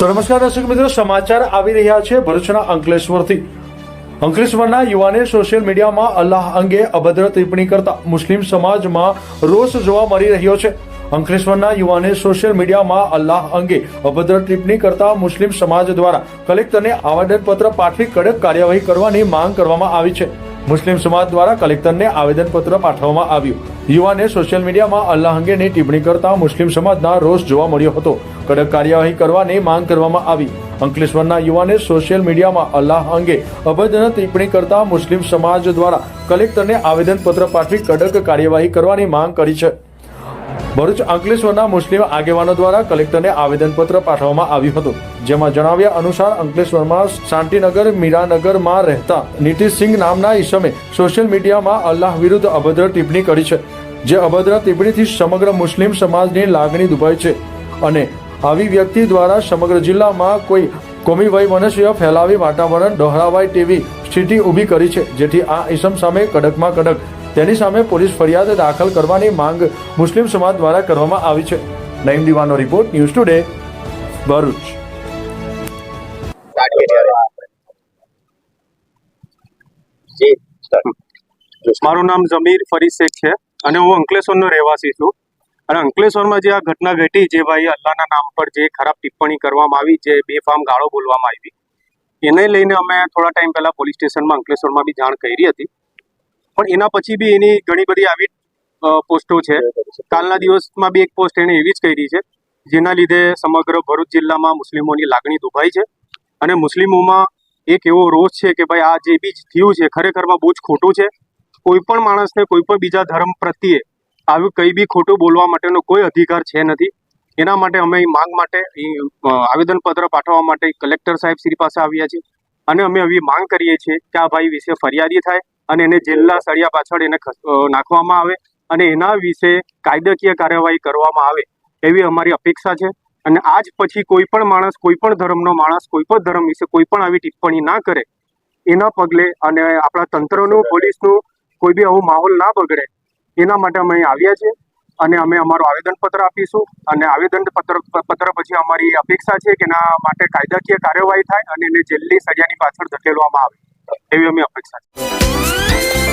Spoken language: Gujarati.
તો નમસ્કાર દર્શક મિત્રો, સમાચાર આવી રહ્યા છે ભરૂચના અંકલેશ્વરથી. અંકલેશ્વરના યુવાને સોશિયલ મીડિયામાં અલ્લાહ અંગે અભદ્ર ટિપ્પણી કરતા મુસ્લિમ સમાજમાં રોષ જોવા મળી રહ્યો છે. અંકલેશ્વરના યુવાને સોશિયલ મીડિયામાં અલ્લાહ અંગે અભદ્ર ટિપ્પણી કરતા મુસ્લિમ સમાજ દ્વારા કલેક્ટરને આવેદનપત્ર પાઠવી કડક કાર્યવાહી કરવાની માંગ કરવામાં આવી છે. મુસ્લિમ સમાજ દ્વારા કલેક્ટરને આવેદનપત્ર પાઠવવામાં આવ્યું. યુવાને સોશિયલ મીડિયામાં અલ્લાહ અંગેની ટિપ્પણી કરતા મુસ્લિમ સમાજના રોષ જોવા મળ્યો હતો. કડક કાર્યવાહી કરવાની માંગ કરવામાં આવી. અંકલેશ્વરના યુવાને સોશિયલ મીડિયામાં અલ્લાહ અંગે અભદ્ર ટિપ્પણી કરતા મુસ્લિમ સમાજ દ્વારા કલેક્ટરને આવેદનપત્ર પાઠવી કડક કાર્યવાહી કરવાની માંગ કરી છે. ભરૂચ અંકલેશ્વરના મુસ્લિમ આગેવાનો દ્વારા કલેક્ટરને આવેદનપત્ર પાઠવવામાં આવ્યું હતું, જેમાં જણાવ્યા અનુસાર અંકલેશ્વરમાં શાંતિનગર, મીરાનગરમાં રહેતા નીતિશસિંહ નામના ઈસમે સોશિયલ મીડિયામાં અલ્લાહ વિરુદ્ધ અભદ્ર ટિપ્પણી કરી છે, જે અભદ્ર ટિપ્પણીથી સમગ્ર મુસ્લિમ સમાજની લાગણી દુભાઈ છે અને આવી વ્યક્તિ દ્વારા સમગ્ર જિલ્લામાં કોઈ કોમી વૈમનસ્ય ફેલાવી વાતાવરણ ડહોળાવાય તેવી સ્થિતિ ઊભી કરી છે, જેથી આ ઈસમ સામે કડકમાં કડક તેની સામે પોલીસ ફરિયાદ દાખલ કરવાની માંગ મુસ્લિમ સમાજ દ્વારા કરવામાં આવી છે. નઈમ દીવાનો રિપોર્ટ ન્યૂઝ ટુડે ભરૂચ. જી મારું નામ જમીર ફરી શેખ છે અને હું અંકલેશ્વરનો રહેવાસી છું. અને અંકલેશ્વરમાં જે આ ઘટના ઘટી જે ભાઈ અલ્લાહના નામ પર જે ખરાબ ટિપ્પણી કરવામાં આવી જે બેફામ ગાળો બોલવામાં આવી એને લઈને અમે થોડા ટાઈમ પહેલા પોલીસ સ્ટેશનમાં અંકલેશ્વરમાં બી જાણ કરી હતી. પણ એના પછી બી એની ઘણી બધી આવી પોસ્ટો છે. કાલના દિવસમાં બી એક પોસ્ટ એણે એવી જ કરી છે, જેના લીધે સમગ્ર ભરૂચ જિલ્લામાં મુસ્લિમોની લાગણી દુભાઈ છે. અને મુસ્લિમોમાં એક એવો રોષ છે કે ભાઈ આ જે બી થયું છે, ખરેખરમાં બહુ જ ખોટું છે. કોઈ પણ માણસને કોઈ પણ બીજા ધર્મ પ્રત્યે આવું કંઈ બી ખોટું બોલવા માટેનો કોઈ અધિકાર છે નથી. એના માટે અમે માંગ માટે આવેદનપત્ર પાઠવવા માટે કલેક્ટર સાહેબ શ્રી પાસે આવ્યા છીએ. અને અમે એવી માંગ કરીએ છીએ કે આ ભાઈ વિશે ફરિયાદી થાય અને એને જેલના સળિયા પાછળ એને નાખવામાં આવે અને એના વિશે કાયદાકીય કાર્યવાહી કરવામાં આવે એવી અમારી અપેક્ષા છે. અને આજ પછી કોઈ પણ માણસ, કોઈ પણ ધર્મનો માણસ, કોઈ પણ ધર્મ વિશે કોઈ પણ આવી ટિપ્પણી ના કરે એના પગલે અને આપણા તંત્રનું, પોલીસનું કોઈ બી આવું માહોલ ના બગડે એના માટે અમે આવ્યા છીએ અને અમે અમારું આવેદનપત્ર આપીશું અને આવેદનપત્ર, પત્ર પછી અમારી અપેક્ષા છે કે એના માટે કાયદાકીય કાર્યવાહી થાય અને એને જેલની સજાની પાછળ ધકેલવામાં આવે. Heavy on me, Apex.